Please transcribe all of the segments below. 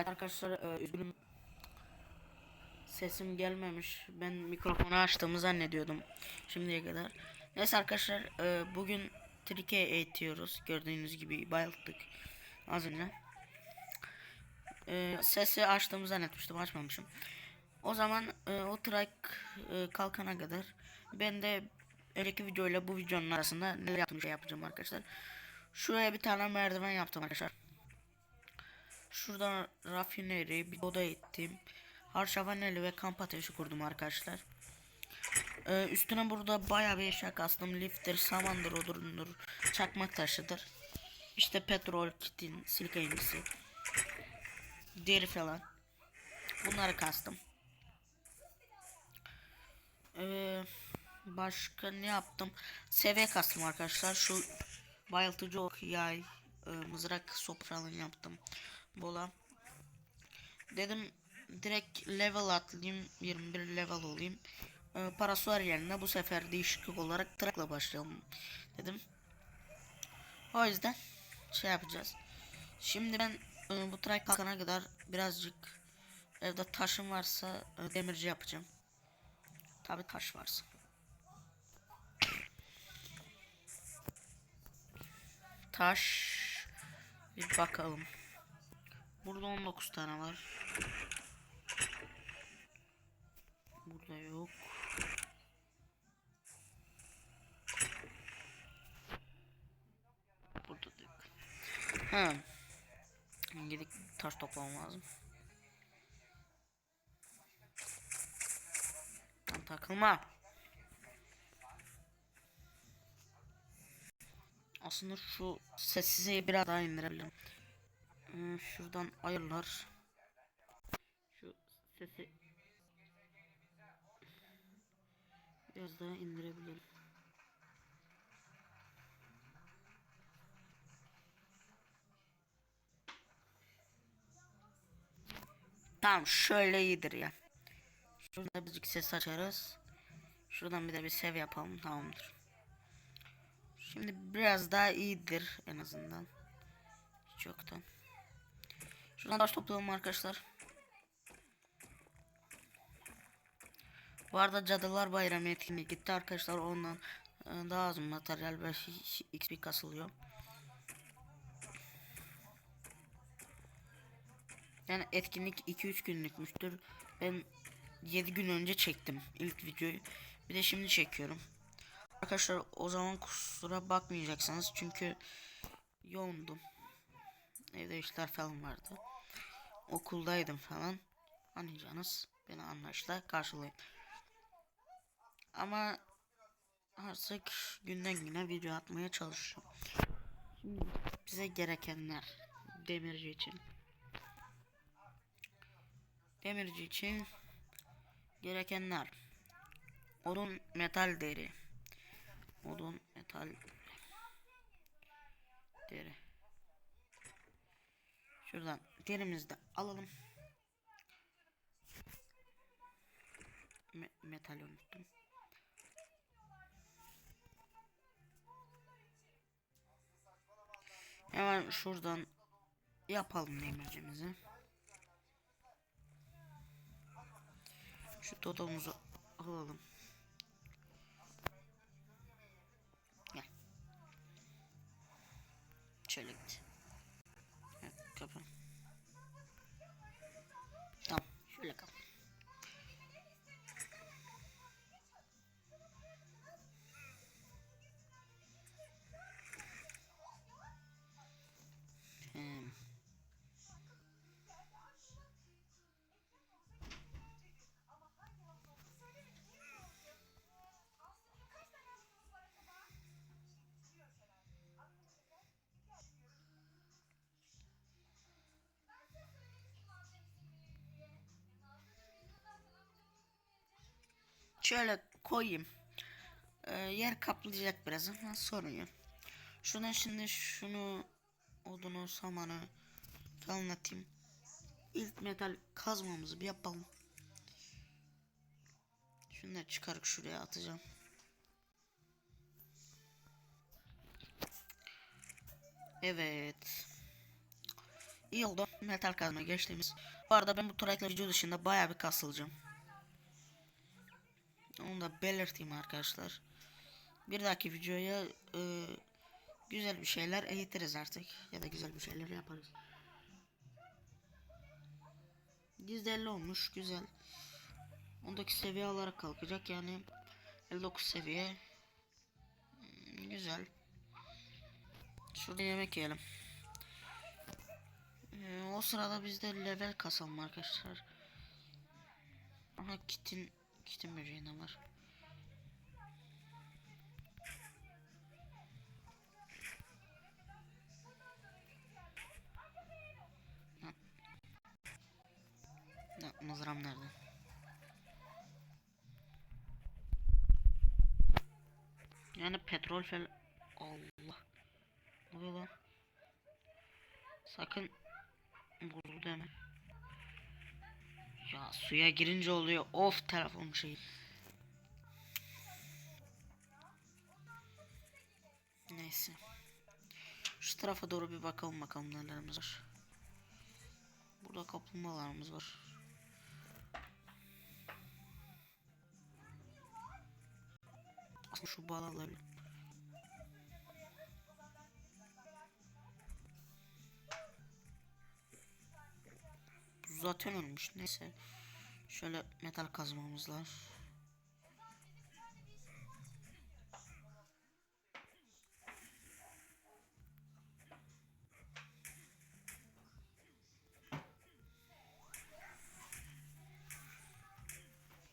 Evet arkadaşlar e, üzgünüm. Sesim gelmemiş. Ben mikrofonu açtığımı zannediyordum şimdiye kadar. Neyse arkadaşlar e, bugün trike eğitiyoruz. Gördüğünüz gibi bayılttık az önce. E, sesi açtığımı zannetmiştim açmamışım. O zaman e, o trike e, kalkana kadar ben de önceki videoyla bu videonun arasında neler yaptığımı şey yapacağım arkadaşlar. Şuraya bir tane merdiven yaptım arkadaşlar. Şuradan rafineri, bir oda ettim. Harşavaneli ve kamp ateşi kurdum arkadaşlar. Ee, üstüne burada bayağı bir eşya kastım. Lifter, samandır, odundur, çakmak taşıdır. İşte petrol, kitin, silika iğnesi. Deri falan. Bunları kastım. Ee, başka ne yaptım? Seviye kastım arkadaşlar. Şu bayıltıcı ok, yay, e, mızrak, sopa falan yaptım. Bola. Dedim direkt level atlayayım 21 level olayım. Ee, parası var yerine bu sefer değişiklik olarak trakla başlayalım dedim. O yüzden şey yapacağız. Şimdi ben e, bu trak kalkana kadar birazcık evde taşım varsa e, demirci yapacağım. Tabi taş varsa. Taş bir bakalım. Burada 19 tane var. Burada yok. Burada da yok. Ha. Gidip taş toplamam lazım. Lan takılma. Aslında şu sessizliği biraz daha indirebilirim. Hmm, şuradan ayarlar. Şu sesi biraz daha indirebilirim. Tamam şöyle iyidir ya. Şurada birazcık ses açarız. Şuradan bir de bir sev yapalım tamamdır. Şimdi biraz daha iyidir en azından. Hiç yoktan. Şuradan taş toplayalım arkadaşlar. Bu arada Cadılar Bayramı etkinliği gitti arkadaşlar ondan e, daha az materyal ve XP kasılıyor. Yani etkinlik 2-3 günlükmüştür. Ben 7 gün önce çektim ilk videoyu. Bir de şimdi çekiyorum. Arkadaşlar o zaman kusura bakmayacaksınız çünkü yoğundum. Evde işler falan vardı. Okuldaydım falan. Anlayacağınız beni anlayışla karşılayın. Ama artık günden güne video atmaya çalışıyorum. Şimdi bize gerekenler demirci için. Demirci için gerekenler odun metal deri odun metal deri şuradan derimizi de alalım. Me metal unuttum. Hemen şuradan yapalım demircimizi. Şu totomuzu alalım. Şöyle koyayım. Ee, yer kaplayacak biraz ama sorun yok. Şuradan şimdi şunu odunu samanı falan. İlk metal kazmamızı bir yapalım. Şunları çıkarıp şuraya atacağım. Evet. İyi oldu. metal kazma geçtiğimiz. Bu arada ben bu trackla video dışında bayağı bir kasılacağım. Onu da belirteyim arkadaşlar. Bir dahaki videoya e, güzel bir şeyler eğitiriz artık. Ya da güzel bir şeyler yaparız. %50 olmuş güzel. 19 seviye olarak kalkacak yani 59 seviye Hmm, güzel. Şurada yemek yiyelim. Ee, o sırada biz de level kasalım arkadaşlar. Aha kitin kitin böceğinde var. Nerede? Yani petrol fel Allah. Ne oluyor lan? Sakın vurdu deme. Ya suya girince oluyor. Of telefon şey. Neyse. Şu tarafa doğru bir bakalım bakalım nelerimiz var. Burada kaplumbağalarımız var. Aslında şu. Bu zaten ölmüş. Neyse. Şöyle metal kazmamız var.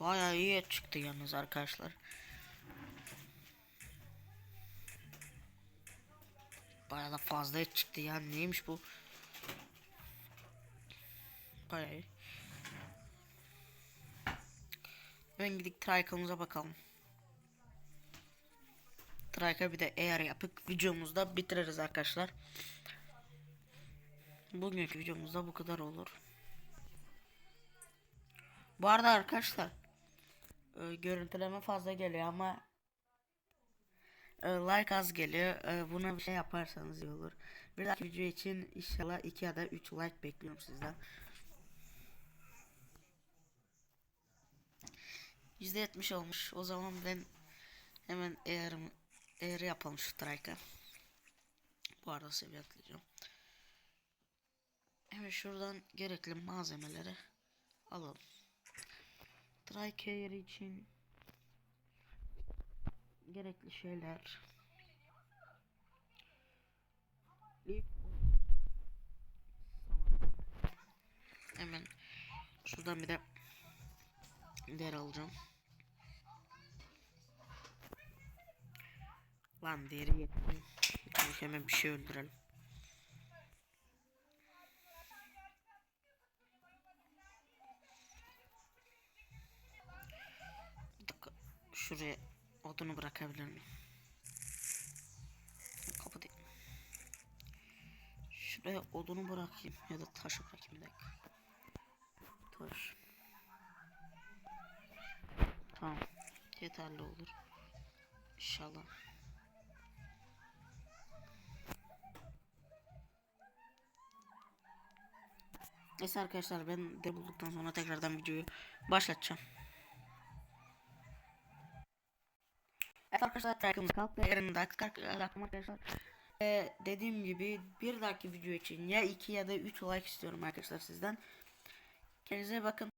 Bayağı iyi çıktı yalnız arkadaşlar. Bayağı da fazla et çıktı ya. Neymiş bu? Bayağı. Hemen gidip Trike'ımıza bakalım. Trike'a bir de eğer yapıp videomuzda bitiririz arkadaşlar. Bugünkü videomuzda bu kadar olur. Bu arada arkadaşlar e, görüntüleme fazla geliyor ama like az geliyor. E, buna bir şey yaparsanız iyi olur. Bir dahaki video için inşallah 2 ya da 3 like bekliyorum sizden. %70 olmuş. O zaman ben hemen eğer eğer yapalım şu strike'a. Bu arada seviye atlayacağım. Hemen şuradan gerekli malzemeleri alalım. Strike için gerekli şeyler. Hemen şuradan bir de der alacağım. Lan deri yetmiyor. Hemen bir şey öldürelim. Şuraya odunu bırakabilir miyim? Kapı değil. Şuraya odunu bırakayım ya da taşı bırakayım bir dakika. Taş. Tamam. Yeterli olur. İnşallah. Neyse arkadaşlar ben de bulduktan sonra tekrardan videoyu başlatacağım. Evet arkadaşlar trackımız kalktı. Yarın da kalktım arkadaşlar. Ee, dediğim gibi bir dahaki video için ya 2 ya da 3 like istiyorum arkadaşlar sizden. Kendinize bakın.